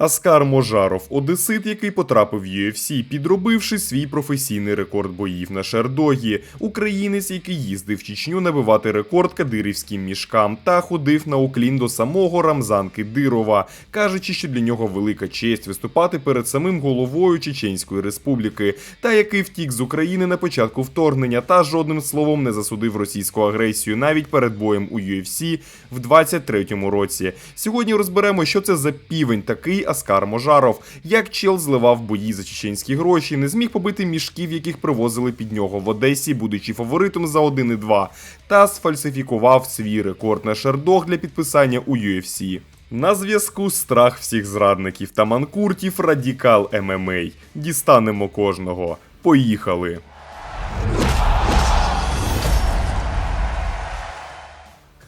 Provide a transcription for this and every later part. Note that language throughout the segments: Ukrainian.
Аскар Можаров, одесит, який потрапив в UFC, підробивши свій професійний рекорд боїв на Шердогі, українець, який їздив в Чечню набивати рекорд кадирівським мішкам та ходив на уклін до самого Рамзан Кидирова, кажучи, що для нього велика честь виступати перед самим головою Чеченської республіки, та який втік з України на початку вторгнення та жодним словом не засудив російську агресію навіть перед боєм у UFC в 23-му році. Сьогодні розберемо, що це за півень такий Аскар Можаров, як чел зливав бої за чеченські гроші, не зміг побити мішків, яких привозили під нього в Одесі, будучи фаворитом за 1,2, та сфальсифікував свій рекорд на шердог для підписання у UFC. На зв'язку страх всіх зрадників та манкуртів Радікал ММА. Дістанемо кожного. Поїхали!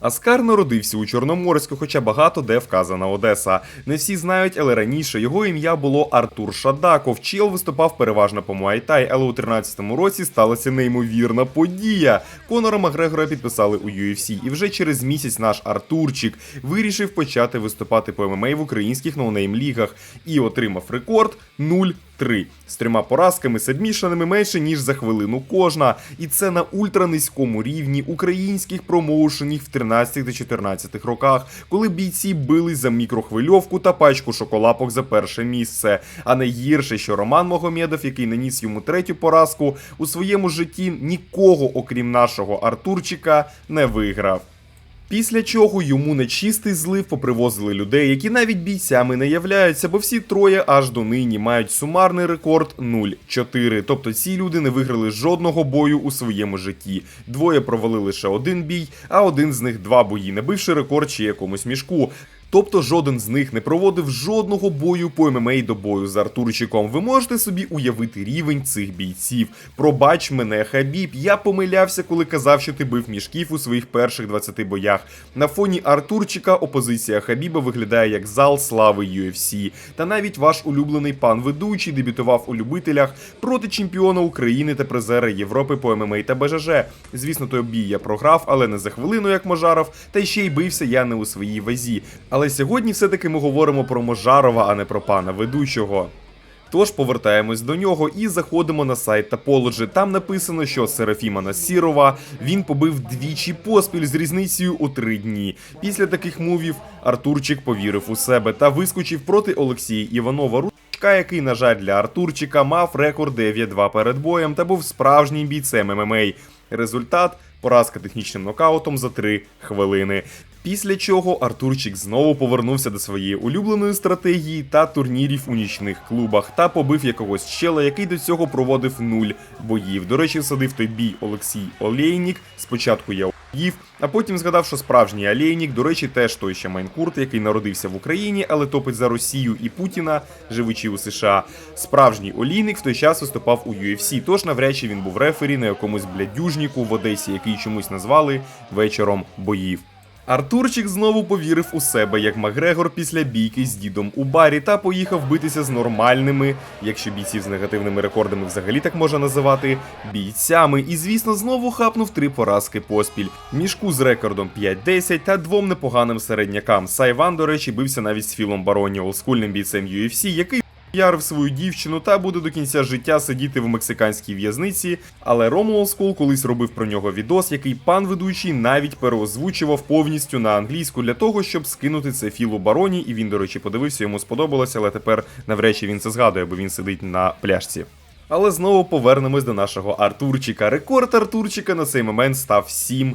Аскар народився у Чорноморську, хоча багато де вказана Одеса. Не всі знають, але раніше його ім'я було Артур Шадаков. Чіл виступав переважно по Муайтай, але у 13-му році сталася неймовірна подія. Конора Макгрегора підписали у UFC, і вже через місяць наш Артурчик вирішив почати виступати по ММА в українських ноунейм-лігах і отримав рекорд 0 3 з трьома поразками сабмішаними менше ніж за хвилину кожна, і це на ультранизькому рівні українських промоушенів в 13 та 14 роках, коли бійці бились за мікрохвильовку та пачку шоколапок за перше місце. А найгірше, що Роман Могомєдов, який наніс йому третю поразку, у своєму житті нікого, окрім нашого Артурчика, не виграв. Після чого йому нечистий злив попривозили людей, які навіть бійцями не являються, бо всі троє аж до нині мають сумарний рекорд 0-4. Тобто ці люди не виграли жодного бою у своєму житті. Двоє провели лише один бій, а один з них два бої, набивши рекорд чи якомусь мішку. Тобто жоден з них не проводив жодного бою по ММА до бою з Артурчиком. Ви можете собі уявити рівень цих бійців. Пробач мене, Хабіб. Я помилявся, коли казав, що ти бив мішків у своїх перших 20 боях. На фоні Артурчика опозиція Хабіба виглядає як зал слави UFC. Та навіть ваш улюблений пан ведучий дебютував у любителях проти чемпіона України та призера Європи по ММА та БЖЖ. Звісно, той бій я програв, але не за хвилину, як Можаров, та ще й бився я не у своїй вазі. Але сьогодні все-таки ми говоримо про Можарова, а не про пана ведучого. Тож повертаємось до нього і заходимо на сайт Topology. Там написано, що Серафіма Насірова він побив двічі поспіль з різницею у три дні. Після таких мувів Артурчик повірив у себе та вискочив проти Олексія Іванова. Ручка, який, на жаль, для Артурчика мав рекорд 9-2 перед боєм та був справжнім бійцем ММА. Результат поразка технічним нокаутом за 3 хвилини. Після чого Артурчик знову повернувся до своєї улюбленої стратегії та турнірів у нічних клубах та побив якогось чела, який до цього проводив нуль боїв. До речі, садив той бій Олексій Олейнік. Спочатку я їв, а потім згадав, що справжній Олейнік, до речі, теж той ще Майнкурт, який народився в Україні, але топить за Росію і Путіна, живучи у США. Справжній Олійник в той час виступав у UFC, тож навряд чи він був рефері на якомусь блядюжніку в Одесі, який чомусь назвали вечором боїв. Артурчик знову повірив у себе як Макгрегор після бійки з дідом у барі та поїхав битися з нормальними, якщо бійців з негативними рекордами взагалі так можна називати, бійцями. І звісно, знову хапнув три поразки поспіль. Мішку з рекордом 5-10 та двом непоганим середнякам. Сайван, до речі, бився навіть з Філом Бароні, олдскульним бійцем UFC, який. Ярив свою дівчину та буде до кінця життя сидіти в мексиканській в'язниці. Але Ромул Скул колись робив про нього відос, який пан ведучий навіть переозвучував повністю на англійську для того, щоб скинути це філу бароні. І він, до речі, подивився, йому сподобалося, але тепер навряд він це згадує, бо він сидить на пляшці. Але знову повернемось до нашого Артурчика. Рекорд Артурчика на цей момент став 7-8.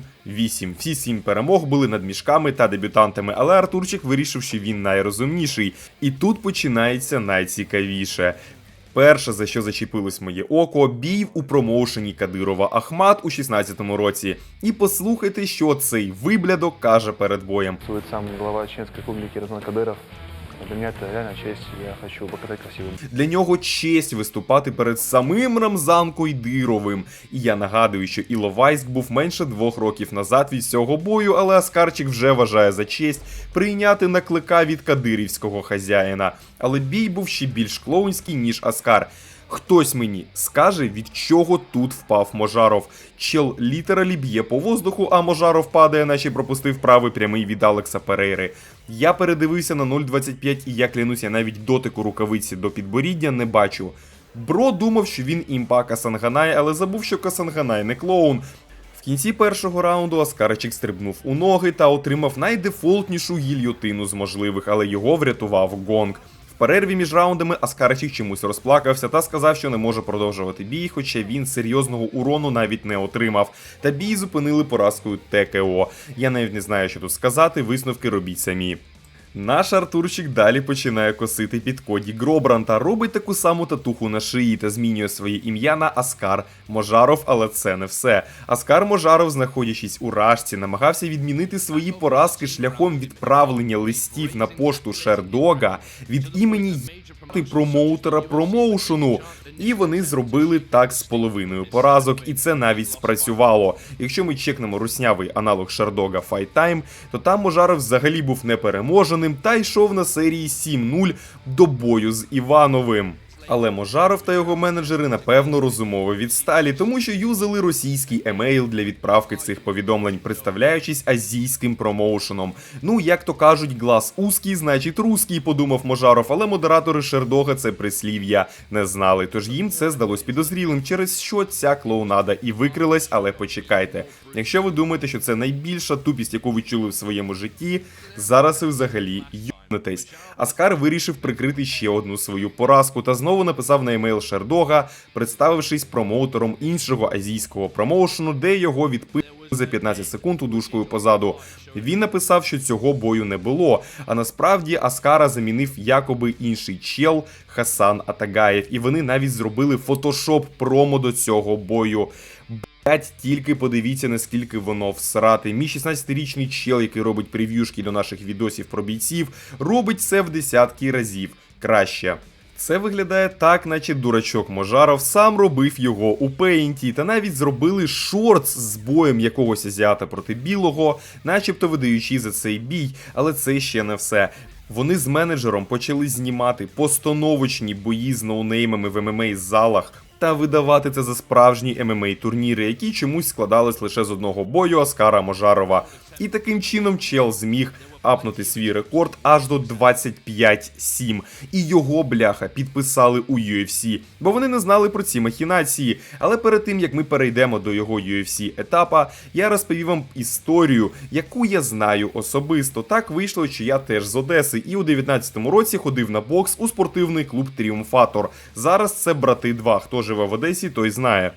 Всі сім перемог були над мішками та дебютантами, але Артурчик вирішив, що він найрозумніший. І тут починається найцікавіше. Перше, за що зачепилось моє око, бій у промоушені Кадирова Ахмат у 16-му році. І послухайте, що цей виблядок каже перед боєм. Сам глава Чеченской республики Ramzan Кадыров. Для мене це реально честь, я хочу показати красивим. Для нього честь виступати перед самим Рамзан Койдировим. І я нагадую, що Іловайськ був менше двох років назад від цього бою, але Аскарчик вже вважає за честь прийняти наклика від кадирівського хазяїна. Але бій був ще більш клоунський, ніж Аскар. Хтось мені скаже, від чого тут впав Можаров. Чел літералі б'є по воздуху, а Можаров падає, наче пропустив правий прямий від Алекса Перейри. Я передивився на 0.25 і я клянусь, я навіть дотику рукавиці до підборіддя не бачу. Бро думав, що він імпа Касанганай, але забув, що Касанганай не клоун. В кінці першого раунду Аскаричик стрибнув у ноги та отримав найдефолтнішу гільйотину з можливих, але його врятував гонг. В перерві між раундами Аскарчик чомусь розплакався та сказав, що не може продовжувати бій, хоча він серйозного урону навіть не отримав. Та бій зупинили поразкою ТКО. Я навіть не знаю, що тут сказати, висновки робіть самі. Наш Артурчик далі починає косити під коді Гробранта, робить таку саму татуху на шиї та змінює своє ім'я на Аскар Можаров, але це не все. Аскар Можаров, знаходячись у рашці, намагався відмінити свої поразки шляхом відправлення листів на пошту Шердога від імені промоутера промоушену. І вони зробили так з половиною поразок, і це навіть спрацювало. Якщо ми чекнемо руснявий аналог Fight Time, то там Можаров взагалі був непереможеним та йшов на серії 7-0 до бою з Івановим. Але Можаров та його менеджери напевно розумово відсталі, тому що юзали російський емейл для відправки цих повідомлень, представляючись азійським промоушеном. Ну, як то кажуть, глас узкий, значить русський, подумав Можаров, але модератори Шердога це прислів'я не знали. Тож їм це здалось підозрілим, через що ця клоунада і викрилась, але почекайте. Якщо ви думаєте, що це найбільша тупість, яку ви чули в своєму житті, зараз ви взагалі Нетесь. Аскар вирішив прикрити ще одну свою поразку та знову написав на емейл Шердога, представившись промоутером іншого азійського промоушену, де його відпили за 15 секунд удушкою позаду. Він написав, що цього бою не було. А насправді Аскара замінив якоби інший чел Хасан Атагаєв, і вони навіть зробили фотошоп промо до цього бою. Блять, тільки подивіться, наскільки воно всрати. Мій 16-річний чел, який робить прев'юшки до наших відосів про бійців, робить це в десятки разів краще. Це виглядає так, наче дурачок Можаров сам робив його у пейнті, та навіть зробили шортс з боєм якогось азіата проти білого, начебто видаючи за цей бій, але це ще не все. Вони з менеджером почали знімати постановочні бої з ноунеймами в ММА залах та видавати це за справжні ММА турніри, які чомусь складались лише з одного бою Аскара Можарова. І таким чином чел зміг апнути свій рекорд аж до 25-7. І його бляха підписали у UFC, бо вони не знали про ці махінації. Але перед тим як ми перейдемо до його UFC етапа, я розповів вам історію, яку я знаю особисто. Так вийшло, що я теж з Одеси, і у 19-му році ходив на бокс у спортивний клуб Тріумфатор. Зараз це брати 2. Хто живе в Одесі, той знає.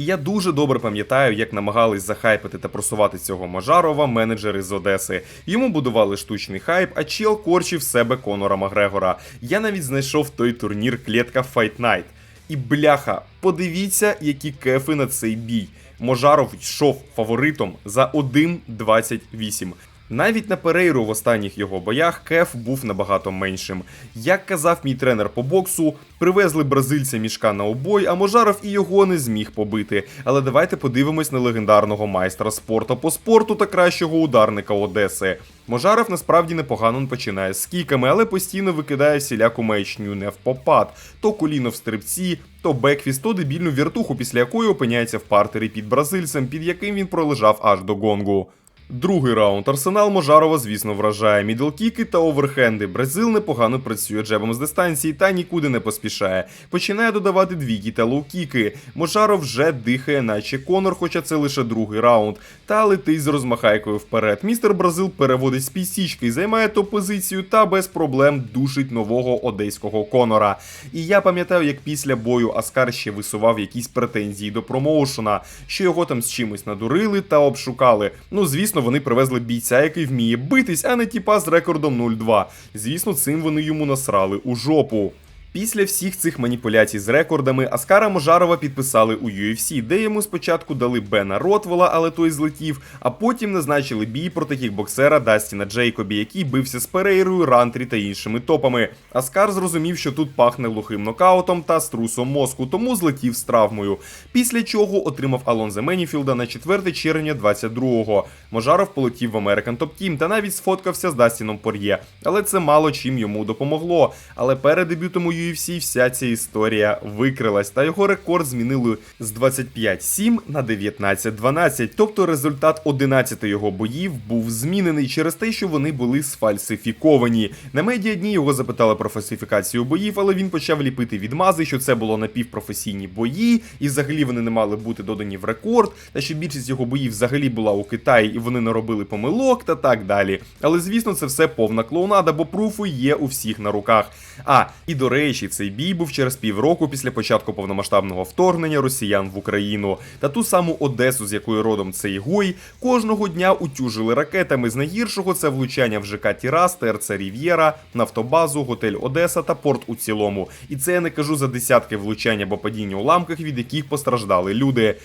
І я дуже добре пам'ятаю, як намагались захайпити та просувати цього Можарова менеджери з Одеси. Йому будували штучний хайп, а Чіл корчив себе Конора Макгрегора. Я навіть знайшов той турнір клітка Fight Night. І бляха, подивіться, які кефи на цей бій. Можаров йшов фаворитом за 1.28. Навіть на Перейру в останніх його боях кеф був набагато меншим. Як казав мій тренер по боксу, привезли бразильця мішка на обой, а Можаров і його не зміг побити. Але давайте подивимось на легендарного майстра спорту по спорту та кращого ударника Одеси. Можаров насправді непогано починає з кіками, але постійно викидає всіляку маячню не в попад. То коліно в стрибці, то бекфіст, то дебільну віртуху, після якої опиняється в партері під бразильцем, під яким він пролежав аж до гонгу. Другий раунд. Арсенал Можарова, звісно, вражає мідлкіки та оверхенди. Бразил непогано працює джебом з дистанції та нікуди не поспішає. Починає додавати двійки та лоу-кіки. Можаров вже дихає, наче Конор, хоча це лише другий раунд. Та летить з розмахайкою вперед. Містер Бразил переводить з пісічки, займає топ-позицію та без проблем душить нового одеського Конора. І я пам'ятаю, як після бою Аскар ще висував якісь претензії до промоушена, що його там з чимось надурили та обшукали. Ну, звісно, вони привезли бійця, який вміє битись, а не тіпа з рекордом 0-2. Звісно, цим вони йому насрали у жопу. Після всіх цих маніпуляцій з рекордами Аскара Можарова підписали у UFC, де йому спочатку дали Бена Ротвела, але той злетів, а потім назначили бій проти кікбоксера Дастіна Джейкобі, який бився з Перейрою, Рантрі та іншими топами. Аскар зрозумів, що тут пахне глухим нокаутом та струсом мозку, тому злетів з травмою. Після чого отримав Алонзе Меніфілда на 4 червня 22-го. Можаров полетів в American Top Team та навіть сфоткався з Дастіном Пор'є, але це мало чим йому допомогло. Але перед дебютом у UFC вся ця історія викрилась, та його рекорд змінили з 25-7 на 19-12. Тобто результат 11 його боїв був змінений через те, що вони були сфальсифіковані. На медіа дні його запитали про фальсифікацію боїв, але він почав ліпити відмази, що це було напівпрофесійні бої, і взагалі вони не мали бути додані в рекорд, та що більшість його боїв взагалі була у Китаї, і вони не робили помилок та так далі. Але звісно, це все повна клоунада, бо пруфи є у всіх на руках. А і до речі, цей бій був через півроку після початку повномасштабного вторгнення росіян в Україну. Та ту саму Одесу, з якої родом цей гой, кожного дня утюжили ракетами. З найгіршого це влучання в ЖК Тірас, ТРЦ Рів'єра, Нафтобазу, готель Одеса та порт у цілому. І це я не кажу за десятки влучань або падіння уламках, від яких постраждали люди.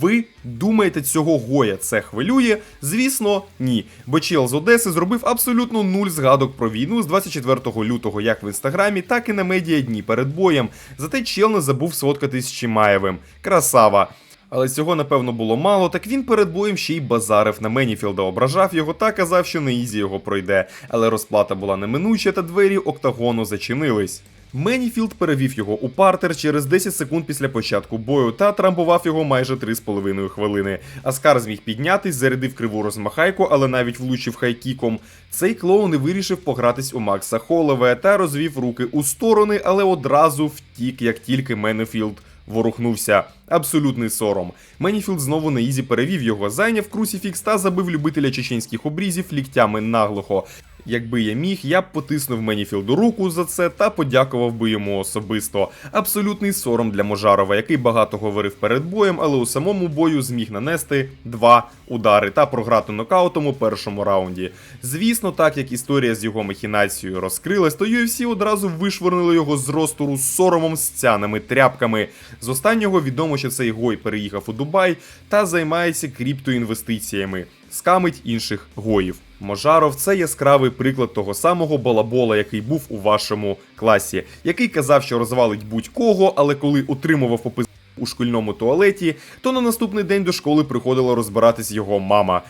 Ви думаєте, цього гоя це хвилює? Звісно, ні. Бо чел з Одеси зробив абсолютно нуль згадок про війну з 24 лютого, як в інстаграмі, так і на медіа дні перед боєм. Зате чел не забув сфоткатись з Чимаєвим. Красава. Але цього напевно було мало, так він перед боєм ще й базарив на Меніфілда, ображав його та казав, що на ізі його пройде. Але розплата була неминуча, та двері октагону зачинились. Меніфілд перевів його у партер через 10 секунд після початку бою та трамбував його майже 3,5 хвилини. Аскар зміг піднятись, зарядив криву розмахайку, але навіть влучив хайкіком. Цей клоун і вирішив погратись у Макса Холове та розвів руки у сторони, але одразу втік, як тільки Менефілд ворухнувся. Абсолютний сором. Меніфілд знову на ізі перевів його, зайняв крусіфікс та забив любителя чеченських обрізів ліктями наглухо. Якби я міг, я б потиснув Меніфілду руку за це та подякував би йому особисто. Абсолютний сором для Можарова, який багато говорив перед боєм, але у самому бою зміг нанести два удари та програти нокаутом у першому раунді. Звісно, так як історія з його махінацією розкрилась, то UFC одразу вишвирнули його з ростору з соромом з цяними тряпками. З останнього відомо, що цей гой переїхав у Дубай та займається криптоінвестиціями, скамить інших гоїв. Можаров це яскравий приклад того самого балабола, який був у вашому класі, який казав, що розвалить будь-кого, але коли отримував попис у шкільному туалеті, то на наступний день до школи приходила розбиратись його мама.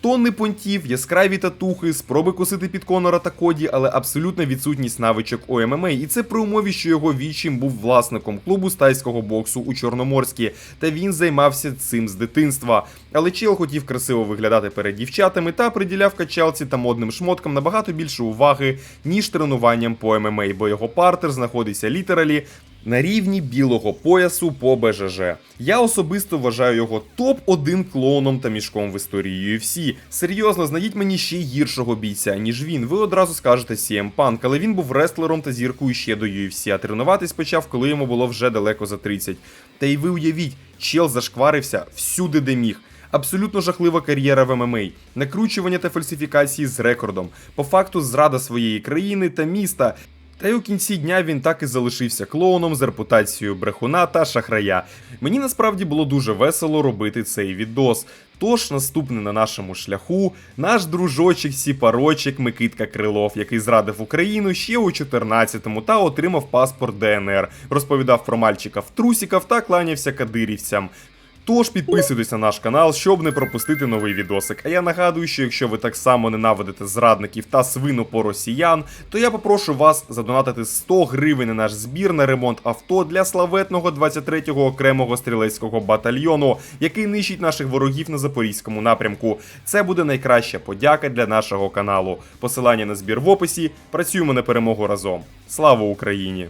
Тонни понтів, яскраві татухи, спроби косити під Конора та Коді, але абсолютна відсутність навичок у ММА. І це при умові, що його вічим був власником клубу з тайського боксу у Чорноморській, та він займався цим з дитинства. Але чел хотів красиво виглядати перед дівчатами та приділяв качалці та модним шмоткам набагато більше уваги, ніж тренуванням по ММА, бо його партер знаходиться літералі на рівні білого поясу по БЖЖ. Я особисто вважаю його топ-1 клоуном та мішком в історії UFC. Серйозно, знайдіть мені ще гіршого бійця, ніж він. Ви одразу скажете CM Punk, але він був рестлером та зіркою ще до UFC, а тренуватись почав, коли йому було вже далеко за 30. Та й ви уявіть, чел зашкварився всюди, де міг. Абсолютно жахлива кар'єра в ММА, накручування та фальсифікації з рекордом, по факту зрада своєї країни та міста. Та й у кінці дня він так і залишився клоуном з репутацією брехуна та шахрая. Мені насправді було дуже весело робити цей відос. Тож наступний на нашому шляху наш дружочок Сіпарочек Микитка Крилов, який зрадив Україну ще у 14-му та отримав паспорт ДНР, розповідав про мальчика в трусіках та кланявся кадирівцям. Тож підписуйтесь на наш канал, щоб не пропустити новий відосик. А я нагадую, що якщо ви так само ненавидите зрадників та свину по росіян, то я попрошу вас задонатити 100 гривень на наш збір на ремонт авто для славетного 23-го окремого стрілецького батальйону, який нищить наших ворогів на запорізькому напрямку. Це буде найкраща подяка для нашого каналу. Посилання на збір в описі. Працюємо на перемогу разом. Слава Україні!